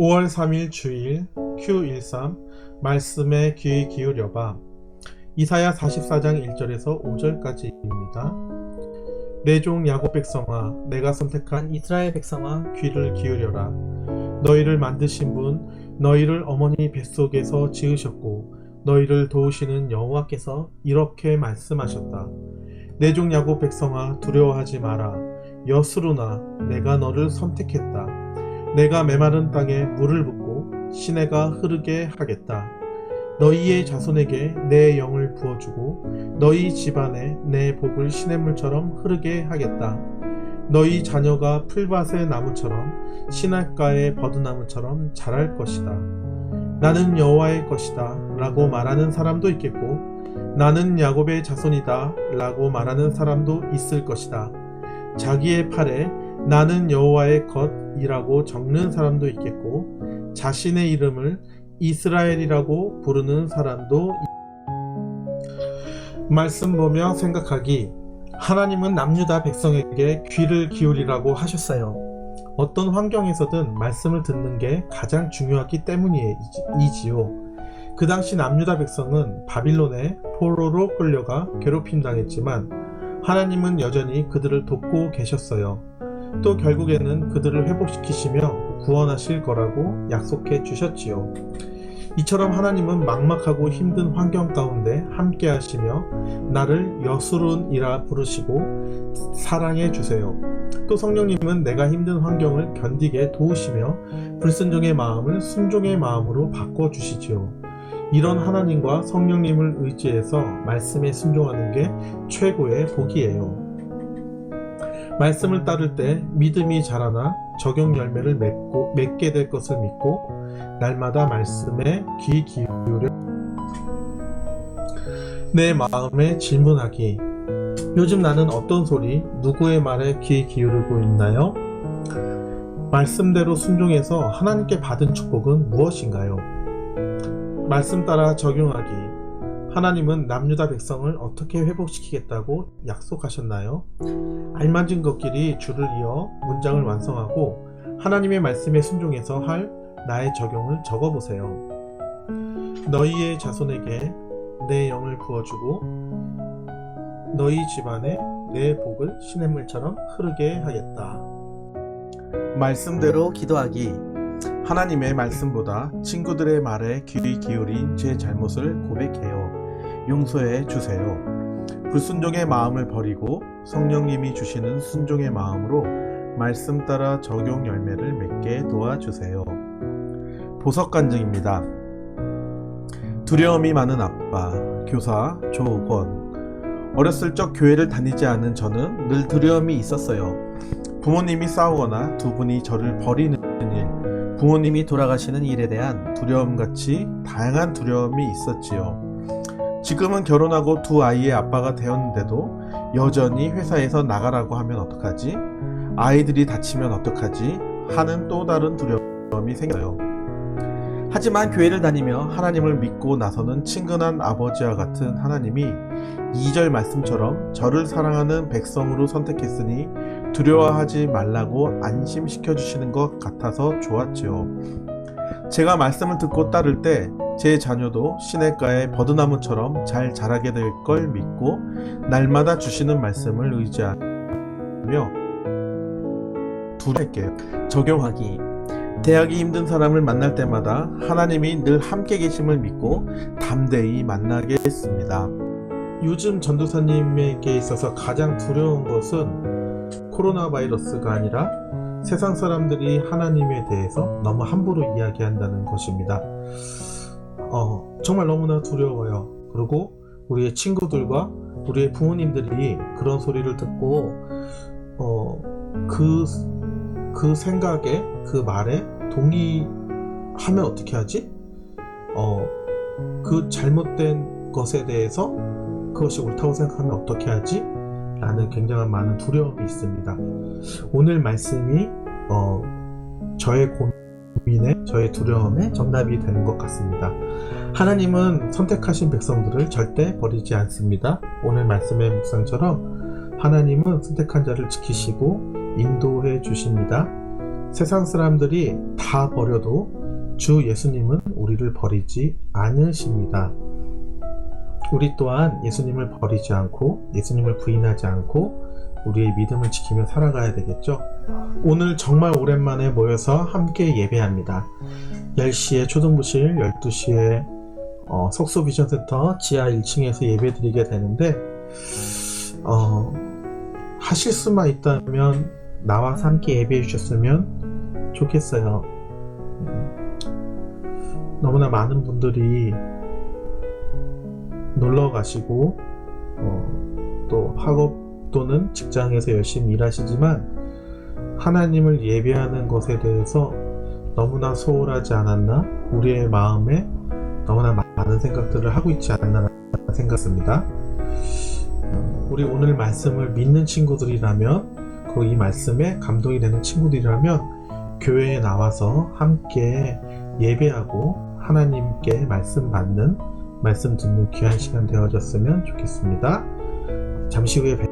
5월 3일 주일 Q13 말씀에 귀 기울여봐. 이사야 44장 1절에서 5절까지입니다. 내 종 야곱 백성아 내가 선택한 이스라엘 백성아 귀를 기울여라. 너희를 만드신 분 너희를 어머니 뱃속에서 지으셨고 너희를 도우시는 여호와께서 이렇게 말씀하셨다. 내 종 야곱 백성아 두려워하지 마라. 여스루나 내가 너를 선택했다 내가 메마른 땅에 물을 붓고 시내가 흐르게 하겠다 너희의 자손에게 내 영을 부어주고 너희 집안에 내 복을 시냇물처럼 흐르게 하겠다 너희 자녀가 풀밭의 나무처럼 시냇가의 버드나무처럼 자랄 것이다. 나는 여호와의 것이다 라고 말하는 사람도 있겠고 나는 야곱의 자손이다 라고 말하는 사람도 있을 것이다. 자기의 팔에 나는 여호와의 것 이라고 적는 사람도 있겠고 자신의 이름을 이스라엘이라고 부르는 사람도 있- 말씀 보며 생각하기 하나님은 남유다 백성에게 귀를 기울이라고 하셨어요. 어떤 환경에서든 말씀을 듣는 게 가장 중요하기 때문이지요. 그 당시 남유다 백성은 바빌론의 포로로 끌려가 괴롭힘 당했지만 하나님은 여전히 그들을 돕고 계셨어요. 또 결국에는 그들을 회복시키시며 구원하실 거라고 약속해 주셨지요. 이처럼 하나님은 막막하고 힘든 환경 가운데 함께 하시며 나를 여수룬이라 부르시고 사랑해 주세요. 또 성령님은 내가 힘든 환경을 견디게 도우시며 불순종의 마음을 순종의 마음으로 바꿔 주시지요. 이런 하나님과 성령님을 의지해서 말씀에 순종하는 게 최고의 복이에요. 말씀을 따를 때 믿음이 자라나 적용 열매를 맺고, 맺게 될 것을 믿고 날마다 말씀에 귀 기울여 내 마음에 질문하기 요즘 나는 어떤 소리, 누구의 말에 귀 기울이고 있나요? 말씀대로 순종해서 하나님께 받은 축복은 무엇인가요? 말씀 따라 적용하기 하나님은 남유다 백성을 어떻게 회복시키겠다고 약속하셨나요? 알맞은 것끼리 줄을 이어 문장을 완성하고 하나님의 말씀에 순종해서 할 나의 적용을 적어보세요. 너희의 자손에게 내 영을 부어주고 너희 집안에 내 복을 시냇물처럼 흐르게 하겠다. 말씀대로 기도하기. 하나님의 말씀보다 친구들의 말에 귀 기울인 제 잘못을 고백해요. 용서해 주세요. 불순종의 마음을 버리고 성령님이 주시는 순종의 마음으로 말씀 따라 적용 열매를 맺게 도와주세요. 보석 간증입니다. 두려움이 많은 아빠, 교사 조권. 어렸을 적 교회를 다니지 않은 저는 늘 두려움이 있었어요. 부모님이 싸우거나 두 분이 저를 버리는 일, 부모님이 돌아가시는 일에 대한 두려움 같이 다양한 두려움이 있었지요. 지금은 결혼하고 두 아이의 아빠가 되었는데도 여전히 회사에서 나가라고 하면 어떡하지? 아이들이 다치면 어떡하지? 하는 또 다른 두려움이 생겨요. 하지만 교회를 다니며 하나님을 믿고 나서는 친근한 아버지와 같은 하나님이 2절 말씀처럼 저를 사랑하는 백성으로 선택했으니 두려워하지 말라고 안심시켜 주시는 것 같아서 좋았지요. 제가 말씀을 듣고 따를 때 제 자녀도 시냇가의 버드나무처럼 잘 자라게 될 걸 믿고 날마다 주시는 말씀을 의지하며 두할게요. 적용하기. 대하기 힘든 사람을 만날 때마다 하나님이 늘 함께 계심을 믿고 담대히 만나게 했습니다. 요즘 전도사님에게 있어서 가장 두려운 것은 코로나 바이러스가 아니라 세상 사람들이 하나님에 대해서 너무 함부로 이야기한다는 것입니다. 어, 정말 너무나 두려워요. 그리고 우리의 친구들과 우리의 부모님들이 그런 소리를 듣고 어, 그, 그 생각에 그 말에 동의하면 어떻게 하지? 어, 그 잘못된 것에 대해서 그것이 옳다고 생각하면 어떻게 하지? 라는 굉장한 많은 두려움이 있습니다. 오늘 말씀이 어, 저의 고민 에 저의 두려움에 정답이 되는 것 같습니다. 하나님은 선택하신 백성들을 절대 버리지 않습니다. 오늘 말씀의 묵상처럼 하나님은 선택한 자를 지키시고 인도해 주십니다. 세상 사람들이 다 버려도 주 예수님은 우리를 버리지 않으십니다. 우리 또한 예수님을 버리지 않고 예수님을 부인하지 않고 우리의 믿음을 지키며 살아가야 되겠죠. 오늘 정말 오랜만에 모여서 함께 예배합니다. 10시에 초등부실, 12시에 어, 석소 비전센터 지하 1층에서 예배 드리게 되는데 어, 하실 수만 있다면 나와서 함께 예배해 주셨으면 좋겠어요. 음, 너무나 많은 분들이 놀러 가시고 어, 또 학업 또는 직장에서 열심히 일하시지만 하나님을 예배하는 것에 대해서 너무나 소홀하지 않았나 우리의 마음에 너무나 많은 생각들을 하고 있지 않나 생각합니다. 어, 우리 오늘 말씀을 믿는 친구들이라면 그리고 이 말씀에 감동이 되는 친구들이라면 교회에 나와서 함께 예배하고 하나님께 말씀 받는 말씀 듣는 귀한 시간 되어졌으면 좋겠습니다. 잠시 후에 뵙